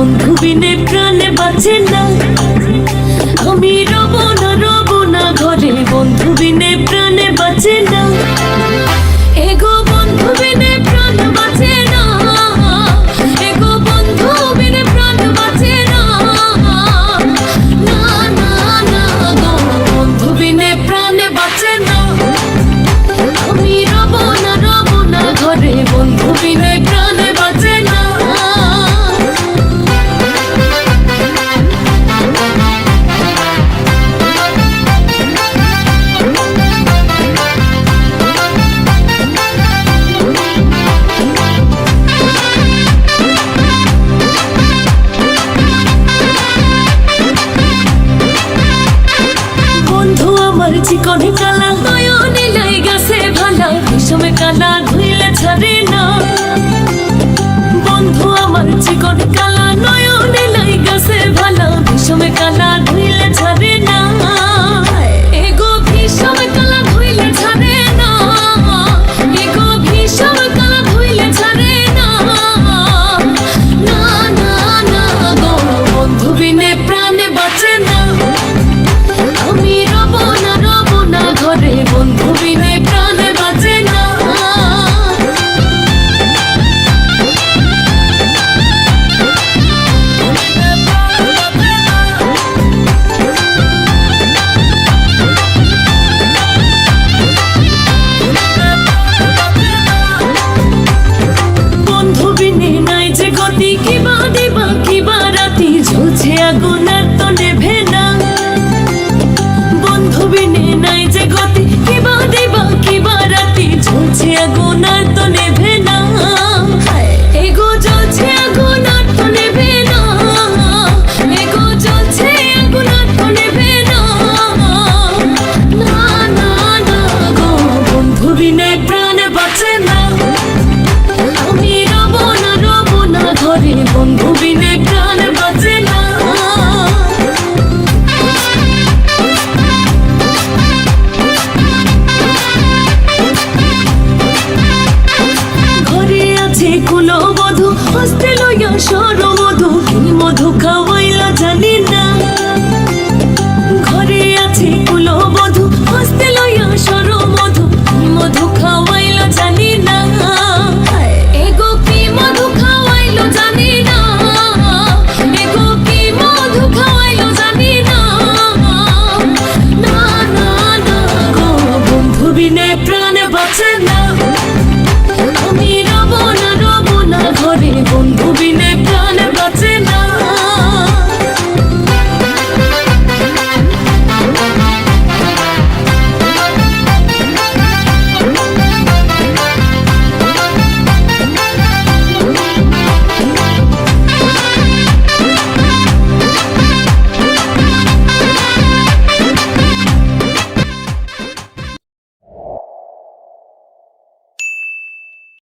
বন্ধু বিনে প্রাণে বাঁচে না। আমি রব না রব না ঘরে বন্ধু বিনে চিকনে কালা, নয়নে লাই গাছে ভালা। বিষমে কালা ধুইলে ছাড়ে না। বন্ধু আমার চিকনে কালা। Thank you. হস্তে লইয়া সর মধু, কি মধু খাওয়াইলা জানি না। ঘরে আছে কুলো বধু হস্তে লইয়া সর মধু, কি মধু খাওয়াইলা জানি না। এগো কি মধু খাওয়াইলো জানি না। এগো কি মধু খাওয়াইলো জানি না। না না না গো, বন্ধু বিনে প্রাণ বাঁচে না। Rubine Birne